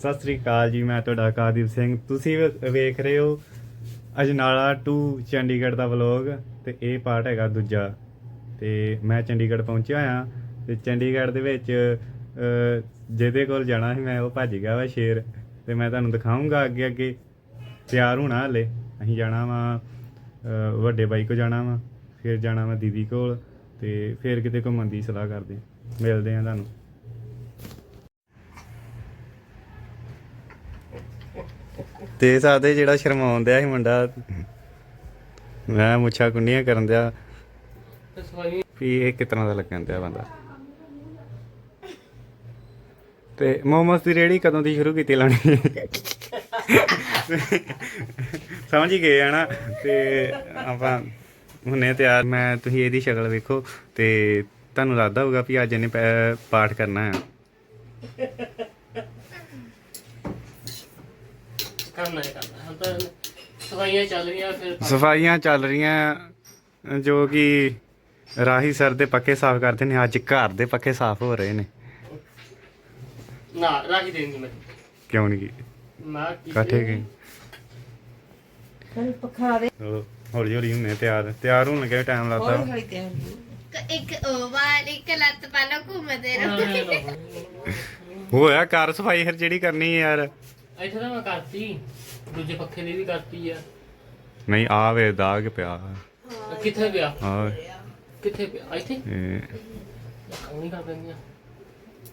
ਸਤਿ ਸ੍ਰੀ ਅਕਾਲ ਜੀ, ਮੈਂ ਤੁਹਾਡਾ ਕਾਦੀਪ ਸਿੰਘ। ਤੁਸੀਂ ਵੇ- ਵੇਖ ਰਹੇ ਹੋ ਅਜਨਾਲਾ ਟੂ ਚੰਡੀਗੜ੍ਹ ਦਾ ਵਲੌਗ ਤੇ ਇਹ ਪਾਰਟ ਹੈਗਾ ਦੂਜਾ। ਤੇ ਮੈਂ ਚੰਡੀਗੜ੍ਹ ਪਹੁੰਚਿਆ ਆ ਤੇ ਚੰਡੀਗੜ੍ਹ ਦੇ ਵਿੱਚ ਜਿਹਦੇ ਕੋਲ ਜਾਣਾ ਸੀ ਮੈਂ, ਉਹ ਭੱਜ ਗਿਆ ਵਾ ਸ਼ੇਰ। ਤੇ ਮੈਂ ਤੁਹਾਨੂੰ ਦਿਖਾਉਂਗਾ ਅੱਗੇ ਅੱਗੇ। ਤਿਆਰ ਹੋਣਾ ਹਲੇ। ਅਸੀਂ ਜਾਣਾ ਵਾ ਵੱਡੇ ਬਾਈ ਕੋ ਜਾਣਾ ਵਾ, ਫਿਰ ਜਾਣਾ ਵਾ ਦੀਦੀ ਕੋਲ ਤੇ ਫਿਰ ਕਿਤੇ ਘੁੰਮਣ ਦੀ ਸਲਾਹ ਕਰਦੇ ਹਾਂ। ਮਿਲਦੇ ਆ ਤੁਹਾਨੂੰ। ਤੇ ਸਾਦੇ ਜਿਹੜਾ ਸ਼ਰਮਾਉਂਦਿਆ ਸੀ ਮੁੰਡਾ। ਮੈਂ ਮੁੱਛਾਂ ਕੁੰਡੀਆਂ ਕਰਨ ਦਿਆ ਵੀ ਇਹ ਕਿਤਨਾ ਦਾ ਲੱਗਣ ਦਿਆ ਬੰਦਾ। ਤੇ ਮੋਮਸ ਦੀ ਰੇੜੀ ਕਦੋਂ ਦੀ ਸ਼ੁਰੂ ਕੀਤੀ ਲਾਣੀ ਸਮਝ ਹੀ ਗਏ ਆ ਨਾ। ਤੇ ਆਪਾਂ ਹੁਣੇ ਤਿਆਰ। ਮੈਂ, ਤੁਸੀਂ ਇਹਦੀ ਸ਼ਕਲ ਵੇਖੋ ਤੇ ਤੁਹਾਨੂੰ ਲੱਗਦਾ ਹੋਊਗਾ ਵੀ ਅੱਜ ਇਹਨੇ ਪਾਠ ਕਰਨਾ ਹੈ ਕਰਨਾ ਹੈ ਕਰਨਾ। ਹੁਣ ਤਾਂ ਸਫਾਈਆਂ ਚੱਲ ਰਹੀਆਂ ਫਿਰ ਸਫਾਈਆਂ ਚੱਲ ਰਹੀਆਂ ਜੋ ਕਿ ਰਾਹੀ ਸਰ ਦੇ ਪੱਕੇ ਸਾਫ਼ ਕਰਦੇ ਨੇ ਅੱਜ ਘਰ ਦੇ ਪੱਕੇ ਸਾਫ਼ ਹੋ ਰਹੇ ਨੇ। ਨਾ ਰੱਖ ਦੇਣੀ ਮੈਂ। ਕਿਉਂ ਨਹੀਂ ਕੀ ਮੈਂ ਕੀ ਇਕੱਠੇ ਗਏ ਚਲ ਪਖਾ ਦੇ। ਹੌਲੀ ਹੌਲੀ ਹੁੰਨੇ ਤਿਆਰ ਤਿਆਰ ਹੋਣ ਲੱਗੇ ਟਾਈਮ ਲੱਗਦਾ। ਹੌਲੀ ਹੌਲੀ ਤੇ ਇੱਕ ਉਹ ਵਾਲ ਇੱਕ ਲੱਤ ਪਹਿਲਾਂ ਘੁੰਮਦੇ ਰਹੋ। ਹੋਇਆ ਘਰ ਸਫ਼ਾਈ ਫਿਰ ਜਿਹੜੀ ਕਰਨੀ ਹੈ ਯਾਰ। ਇੱਥੇ ਤਾਂ ਮੈਂ ਕਰਤੀ। ਦੂਜੇ ਪੱਖੇ ਦੀ ਵੀ ਕਰਤੀ ਆ। ਨਹੀਂ ਆ ਵੇ ਦਾਗ ਪਿਆ। ਕਿੱਥੇ ਪਿਆ? ਆ ਕਿੱਥੇ ਪਿਆ? ਇੱਥੇ? ਇਹ। ਕੰਮ ਨਹੀਂ ਕਰ ਦਿੰਦੀਆਂ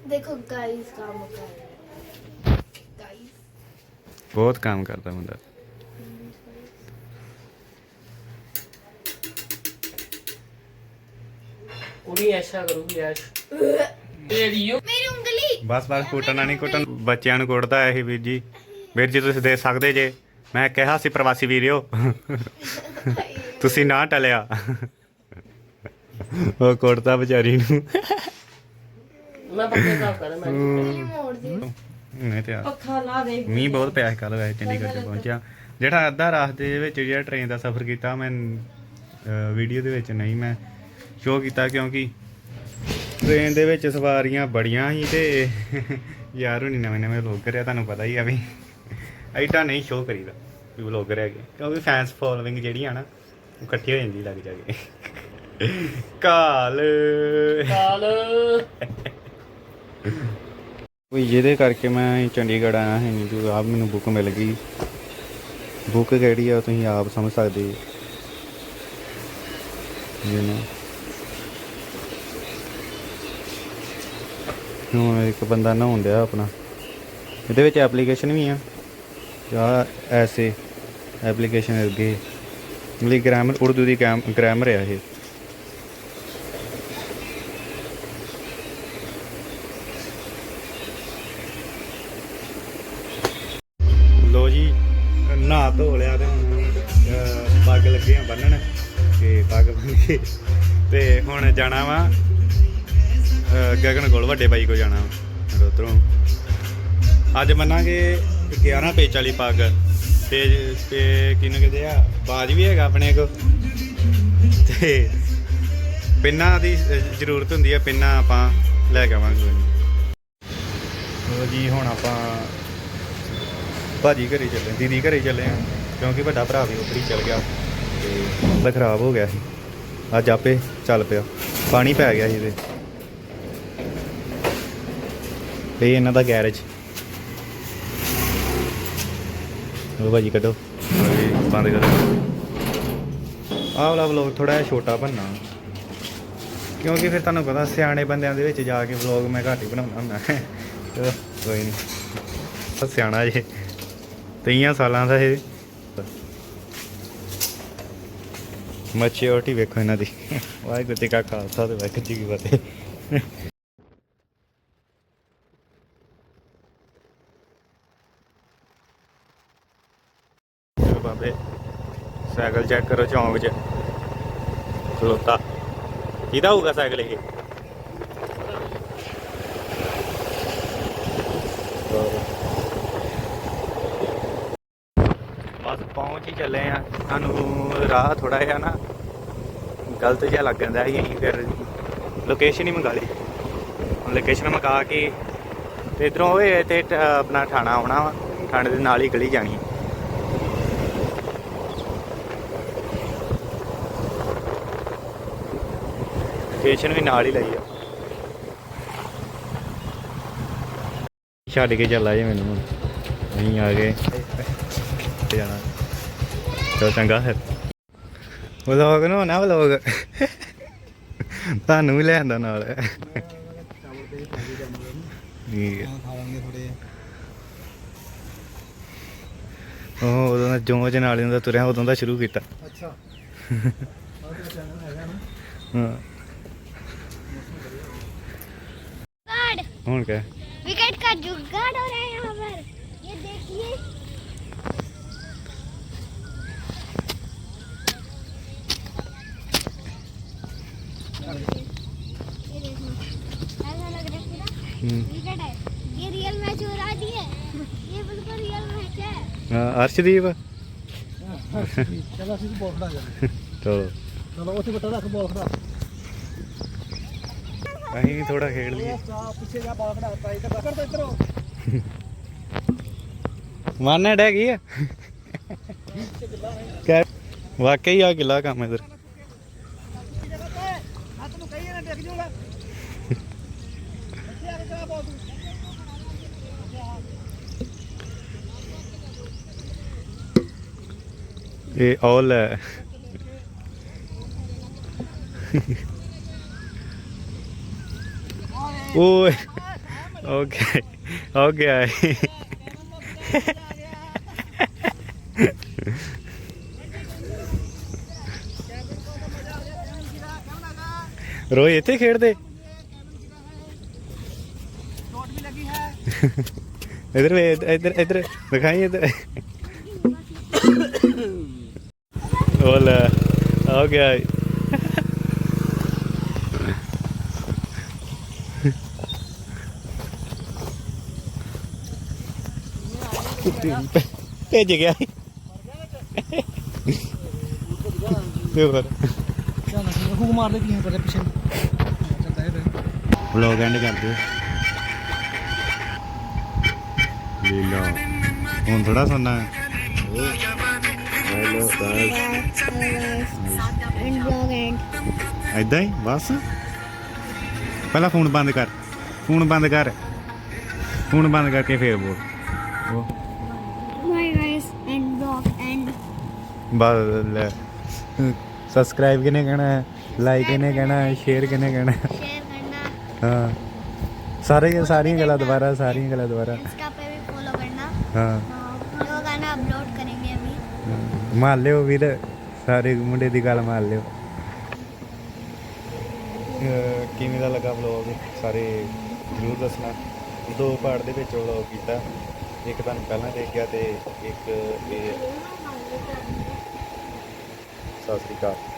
ਦੇਖੋ ਗਾਇਸ ਕੰਮ ਕਰ ਰਹੇ ਗਾਇਸ ਬਹੁਤ ਕੰਮ ਕਰਦਾ ਮੁੰਡਾ ਉਹਦੀ ਐਸ਼ਾ ਕਰੂਗੀ ਐਸ਼। ਤੇਰੀਓ ਮੇਰੀ ਉਂਗਲੀ। ਬਸ ਬਸ ਕੁੱਟਣਾ ਨਹੀਂ ਕੁੱਟਣ। ਬੱਚਿਆਂ ਨੂੰ ਕੁੱਟਦਾ ਇਹ ਵੀਰ ਜੀ। ਵੀਰ ਜੀ ਤੁਸੀਂ ਦੇ ਸਕਦੇ ਜੇ। ਮੈਂ ਕਿਹਾ ਸੀ ਪ੍ਰਵਾਸੀ ਵੀਰਿਓ। ਤੁਸੀਂ ਨਾ ਟਲਿਆ। ਉਹ ਕੁੱਟਦਾ ਵਿਚਾਰੀ ਨੂੰ। ਮੈਂ ਪੱਕੇ ਸਾਫ਼ ਕਰ ਮੈਂ ਇਹ ਮੋੜ ਦੇ ਨਹੀਂ ਤੇ ਪੱਖਾ ਲਾ ਦੇ। ਮੀਂਹ ਬਹੁਤ ਪਿਆ ਸੀ ਕੱਲ ਵੈਸੇ ਚੰਡੀਗੜ੍ਹ ਚ ਪਹੁੰਚਿਆ। ਜਿਹੜਾ ਅੱਧਾ ਰਾਸਤੇ ਦੇ ਵਿੱਚ ਜਿਹੜਾ ਟ੍ਰੇਨ ਦਾ ਸਫ਼ਰ ਕੀਤਾ ਮੈਂ ਵੀਡੀਓ ਦੇ ਵਿੱਚ ਨਹੀਂ ਮੈਂ ਸ਼ੋਅ ਕੀਤਾ ਕਿਉਂਕਿ ਟ੍ਰੇਨ ਦੇ ਵਿੱਚ ਸਵਾਰੀਆਂ ਬੜੀਆਂ ਸੀ ਤੇ ਯਾਰ ਹੁਣੀ ਨਵੇਂ ਨਵੇਂ ਲੋਕ ਕਰਿਆ ਤੁਹਾਨੂੰ ਪਤਾ ਹੀ ਆ ਵੀ। ਐਡਾ ਨਹੀਂ ਸ਼ੋਅ ਕਰੀਦਾ ਵੀ ਵਲੋਗਰ ਹੈਗੇ ਕਿਉਂਕਿ ਫੈਨਸ ਫੋਲੋਇੰਗ ਜਿਹੜੀ ਆ ਨਾ ਉਹ ਇਕੱਠੀ ਹੋ ਜਾਂਦੀ ਲੱਗ ਜਾ ਕੇ ਕਾਲ। ਕਾਲ। ਵੀ ਜਿਹਦੇ ਕਰਕੇ ਮੈਂ ਚੰਡੀਗੜ੍ਹ ਆਇਆ ਹਾਂ ਜੋ ਆਪ ਮੈਨੂੰ ਬੁੱਕ ਮਿਲ ਗਈ। ਬੁੱਕ ਕਿਹੜੀ ਆ ਤੁਸੀਂ ਆਪ ਸਮਝ ਸਕਦੇ ਹੋ। ਜੀ ਨਾ। ਹੁਣ ਇੱਕ ਬੰਦਾ ਨਹਾਉਣ ਡਿਆ ਆਪਣਾ। ਇਹਦੇ ਵਿੱਚ ਐਪਲੀਕੇਸ਼ਨ ਵੀ ਆ। ਜਾਂ ਐਸੇ ਐਪਲੀਕੇਸ਼ਨ ਅੱਗੇ ਲਈ ਗ੍ਰਾਮਰ, ਉਰਦੂ ਦੀ ਗ੍ਰਾਮਰ ਹੈ ਇਹ। ਲੋ ਜੀ, ਨਹਾ ਧੋ ਲਿਆ ਤੇ ਹੁਣ ਪੱਗ ਲੱਗੇ ਆ ਬੰਨਣ ਤੇ ਪੱਗ ਬੰਨ ਕੇ ਤੇ ਹੁਣ ਜਾਣਾ ਵਾ ਗਗਨ ਕੋਲ, ਵੱਡੇ ਬਾਈ ਕੋ ਜਾਣਾ ਵਾ ਉਧਰੋਂ ਅੱਜ ਮੰਨਾਂਗੇ 11 ਪੇਚ ਵਾਲੀ ਪੱਗ। ਤੇ ਤੇ ਕਿਹਨੂੰ ਕਹਿੰਦੇ ਆ? ਬਾਜ ਵੀ ਹੈਗਾ ਆਪਣੇ ਕੋ ਤੇ ਪਿੰਨਾਂ ਦੀ ਜ਼ਰੂਰਤ ਹੁੰਦੀ ਹੈ ਪਿੰਨਾਂ ਆਪਾਂ ਲੈ ਕੇ ਆਵਾਂਗੇ ਲੋ ਜੀ, ਹੁਣ ਆਪਾਂ ਭਾਜੀ ਘਰੇ ਚੱਲੇ, ਦੀਦੀ ਘਰੇ ਚੱਲੇ ਆ, ਕਿਉਂਕਿ ਵੱਡਾ ਭਰਾ ਵੀ ਉੱਪਰ ਹੀ ਚੱਲ ਗਿਆ ਤੇ ਉਹਦਾ ਖਰਾਬ ਹੋ ਗਿਆ ਸੀ। ਅੱਜ ਆਪੇ ਚੱਲ ਪਿਆ, ਪਾਣੀ ਪੈ ਗਿਆ ਸੀ ਇਹਦੇ। ਇਹ ਇਹਨਾਂ ਦਾ ਗੈਰੇਜ। ਉਹ ਭਾਜੀ ਕੱਢੋ। ਬੰਦ ਕਰੋ। ਆਹ ਵਾਲਾ ਵਲੌਗ ਥੋੜਾ ਜਿਹਾ ਛੋਟਾ ਬਣਨਾ। ਕਿਉਂਕਿ ਫਿਰ ਤੁਹਾਨੂੰ ਪਤਾ ਸਿਆਣੇ ਬੰਦਿਆਂ ਦੇ ਵਿੱਚ ਜਾ ਕੇ ਵਲੌਗ ਮੈਂ ਘੱਟ ਹੀ ਬਣਾਉਣਾ ਹੁੰਦਾ। ਚਲੋ ਕੋਈ ਨਹੀਂ ਸਿਆਣਾ ਜੇ। ਤੇਈਆਂ ਸਾਲਾਂ ਦਾ ਇਹ। ਮੈਚਿਓਰਟੀ ਵੇਖੋ ਇਹਨਾਂ ਦੀ। ਵਾਹਿਗੁਰੂ ਜੀ ਕਾ ਖਾਲਸਾ ਤੇ ਵਾਹਿਗੁਰੂ ਜੀ ਕੀ ਫਤਿਹ। ਚਲੋ ਸਾਈਕਲ ਚੈੱਕ ਕਰੋ ਚੌਂਕ 'ਚ। ਖਲੋਤਾ। ਕਿਹਦਾ ਹੋਊਗਾ ਸਾਈਕਲ ਇਹ? ਬਸ ਪਹੁੰਚ ਹੀ ਚੱਲੇ ਆ। ਸਾਨੂੰ ਰਾਹ ਥੋੜਾ ਜਿਹਾ ਨਾ ਗਲਤ ਜਿਹਾ ਲੱਗ ਜਾਂਦਾ ਸੀ, ਅਸੀਂ ਫਿਰ ਲੋਕੇਸ਼ਨ ਹੀ ਮੰਗਾ ਲਈ। ਹੁਣ ਲੋਕੇਸ਼ਨ ਮੰਗਾ ਕੇ ਤੇ ਇਧਰੋਂ ਹੋਏ ਤੇ ਆਪਣਾ ਥਾਣਾ ਆਉਣਾ ਵਾ। ਥਾਣੇ ਦੇ ਨਾਲ ਹੀ ਗਲੀ ਜਾਣੀ। ਸਟੇਸ਼ਨ ਵੀ ਨਾਲ ਹੀ ਲਈ ਆ। ਛੱਡ ਕੇ ਚੱਲਾ ਜੇ ਮੈਨੂੰ ਹੁਣ। ਅਸੀਂ ਆ ਗਏ। ਤੇ ਜਾਣਾ। ਚਲੋ ਚੰਗਾ ਫਿਰ। ਵਲੋਗ ਨੂੰ ਨਾ ਵਲੋਗ ਤੁਹਾਨੂੰ ਵੀ ਲੈ ਆਂਦਾ ਨਾਲ। ਠੀਕ ਹੈ ਉਹ ਉਦੋਂ ਦਾ ਜੋਂ ਚ ਨਾਲ ਹੁੰਦਾ ਤੁਰਿਆ ਉਦੋਂ ਦਾ ਸ਼ੁਰੂ ਕੀਤਾ। ਅੱਛਾ। ਹਾਂ। कौन क्या विकेट का जुगाड़ हो रहा है यहाँ पर। ये देखिए। हम्म। विकेट है। ये रियल मैच हो रहा है ये बिल्कुल रियल मैच है। हाँ, अर्शदीप हाँ, चलो तो चलो चलो बॉल खड़ा ਅਸੀਂ ਵੀ ਥੋੜਾ ਖੇਡ ਲਈਏ। ਪਿੱਛੇ ਜਾ ਬਾਲ ਇੱਧਰੋਂ ਮਾਨਾ ਡੈ ਗਈ ਕਹਿ ਵਾਕਈ ਆ ਗਿਲਾ ਕੰਮ ਇਧਰ। ਇਹ ਆਲ ਹੈ। ਓਏ ਓਕੇ ਓਕੇ ਆਏ ਰੋਏ ਇੱਥੇ ਖੇਡਦੇ ਚੋਟ ਵੀ ਲੱਗੀ ਹੈ ਇਧਰ ਵੇ ਇਧਰ ਇਧਰ ਦਿਖਾਈ ਇਧਰ ਹੋਲਾ ਆ ਗਿਆ ਭੇਜ ਗਿਆ ਤੇ ਹੋਰ? ਹੂ ਮਾਰ ਲਈ ਤੀਨ ਪਰ ਪਿੱਛੇ ਚੱਲਦਾ ਹੈ ਵਲੌਗ ਐਂਡ ਕਰ ਲੈ ਲਓ ਹੁਣ ਥੋੜਾ ਸੁਣਨਾ ਹੈ। ਹੈਲੋ ਗਾਇਸ ਐਂਡ ਐਂਡ ਹੀ? ਬਸ। ਪਹਿਲਾਂ ਫੋਨ ਬੰਦ ਕਰ। ਫੋਨ ਬੰਦ ਕਰ। ਫੋਨ ਬੰਦ ਕਰਕੇ ਫੇਰ ਬੋਲ। ਬਸ ਸਬਸਕ੍ਰਾਈਬ ਕਿਨੇ ਕਹਿਣਾ ਹੈ ਲਾਈਕ ਕਿਨੇ ਕਹਿਣਾ ਹੈ ਸ਼ੇਅਰ ਕਿਨੇ ਕਹਿਣਾ ਹੈ शेयर करना ਹਾਂ ਸਾਰੇ ਸਾਰੀਆਂ ਗੱਲਾਂ ਦੁਬਾਰਾ ਸਾਰੀਆਂ ਗੱਲਾਂ ਦੁਬਾਰਾ इंस्टा पे भी फॉलो करना ਹਾਂ जो गाना अपलोड करेंगे अभी ਮਾਰ ਲਿਓ ਵੀਰ ਸਾਰੇ ਮੁੰਡੇ ਦੀ ਗੱਲ ਮਾਰ ਲਿਓ ਅਹ ਕਿਵੇਂ ਦਾ ਲੱਗਾ ਵਲੌਗ ਸਾਰੇ ਜ਼ਰੂਰ ਦੱਸਣਾ ਦੋ ਪਾਰਟ ਦੇ ਵਿੱਚ ਵਲੌਗ ਕੀਤਾ ਇੱਕ ਤੁਹਾਨੂੰ ਪਹਿਲਾਂ ਦੇਖਿਆ ਤੇ ਇੱਕ ਇਹ ਸਤਿ ਸ੍ਰੀ ਅਕਾਲ